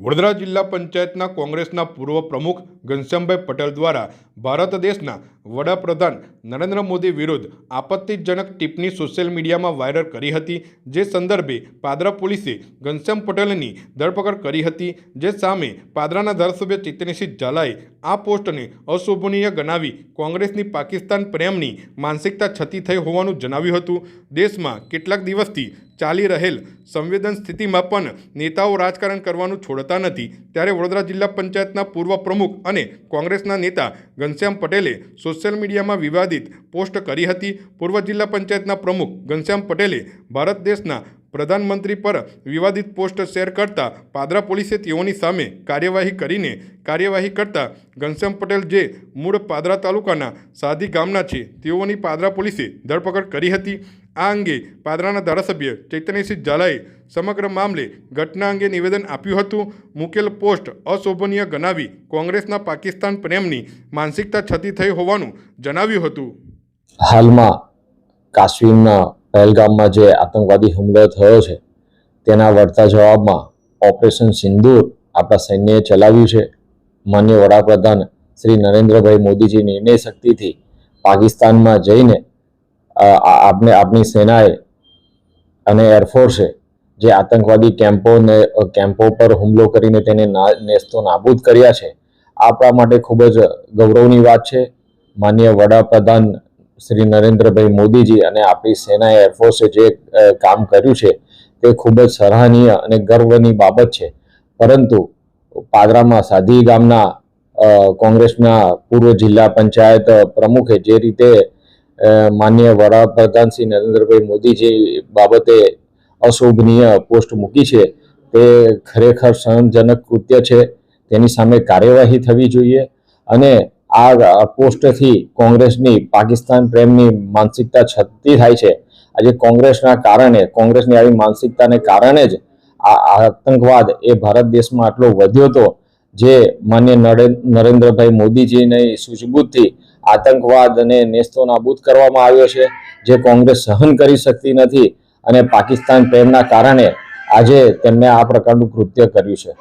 વડોદરા જિલ્લા પંચાયતના કોંગ્રેસના પૂર્વ પ્રમુખ ઘનશ્યામભાઈ પટેલ દ્વારા ભારત દેશના વડાપ્રધાન નરેન્દ્ર મોદી વિરુદ્ધ આપત્તિજનક ટિપ્પણી સોશિયલ મીડિયામાં વાયરલ કરી હતી, જે સંદર્ભે પાદરા પોલીસે ઘનશ્યામ પટેલની ધરપકડ કરી હતી, જે સામે પાદરાના ધારાસભ્ય ચેતનસિંહ ઝાલાએ આ પોસ્ટને અશોભનીય ગણાવી કોંગ્રેસની પાકિસ્તાન પ્રેમની માનસિકતા છતી થઈ હોવાનું જણાવ્યું હતું. દેશમાં કેટલાક દિવસથી ચાલી રહેલ સંવેદન સ્થિતિમાં પણ નેતાઓ રાજકારણ કરવાનું છોડતા નથી. ત્યારે વડોદરા જિલ્લા પંચાયતના પૂર્વ પ્રમુખ અને કોંગ્રેસના નેતા ઘનશ્યામ પટેલે સોશિયલ મીડિયામાં વિવાદિત પોસ્ટ કરી હતી. પૂર્વ જિલ્લા પંચાયતના પ્રમુખ ઘનશ્યામ પટેલે ભારત દેશના પ્રધાનમંત્રી પર વિવાદિત પોસ્ટ શેર કરતા પાદરા પોલીસે તેઓની સામે કાર્યવાહી કરીને કાર્યવાહી કરતા ઘનશ્યામ પટેલ જે મૂળ પાદરા તાલુકાના સાધી ગામના છે તેઓની પાદરા પોલીસે ધરપકડ કરી હતી. આ અંગે પાદરાના ધારાસભ્ય ચૈતન્યસિંહ ઝાલાએ સમગ્ર મામલે ઘટના અંગે નિવેદન આપ્યું હતું. મૂકેલ પોસ્ટ અશોભનીય ગણાવી કોંગ્રેસના પાકિસ્તાન પ્રેમની માનસિકતા છતી થઈ હોવાનું જણાવ્યું હતું. હાલમાં કાશ્મીરના પહેલગામમાં જે આતંકવાદી હુમલો થયો છે, તેના વળતા જવાબમાં ઓપરેશન સિંદૂર આપણા સૈન્યએ ચલાવ્યું છે. માન્ય વડાપ્રધાન શ્રી નરેન્દ્રભાઈ મોદીજી નિર્ણય શક્તિથી પાકિસ્તાનમાં જઈને આપની આપણી સેનાએ અને એરફોર્સે જે આતંકવાદી કેમ્પોને કેમ્પો પર હુમલો કરીને તેને નેસ્તો નાબૂદ કર્યા છે, આપણા માટે ખૂબ જ ગૌરવની વાત છે. માન્ય વડાપ્રધાન શ્રી નરેન્દ્રભાઈ મોદીજી અને આપણી સેના એરફોર્સે જે કામ કર્યું છે તે ખૂબ જ સરાહનીય અને ગર્વની બાબત છે. પરંતુ પાદરામાં સાધી ગામના કોંગ્રેસના પૂર્વ જિલ્લા પંચાયત પ્રમુખે જે રીતે માન્ય વડાપ્રધાન શ્રી નરેન્દ્રભાઈ મોદીજી બાબતે અશોભનીય પોસ્ટ મૂકી છે, તે ખરેખર શરમજનક કૃત્ય છે. તેની સામે કાર્યવાહી થવી જોઈએ અને આ પોસ્ટથી કોંગ્રેસની પાકિસ્તાન પ્રેમની માનસિકતા છતી થાય છે. આજે કોંગ્રેસના કારણે, કોંગ્રેસની આવી માનસિકતાને કારણે જ આ આતંકવાદ એ ભારત દેશમાં આટલો વધ્યો હતો. જે માન્ય નરે- નરેન્દ્રભાઈ મોદીજીની સૂઝબૂછથી આતંકવાદને નેસ્તો નાબૂદ કરવામાં આવ્યો છે, જે કોંગ્રેસ સહન કરી શકતી નથી અને પાકિસ્તાન પ્રેમના કારણે આજે તેમને આ પ્રકારનું કૃત્ય કર્યું છે.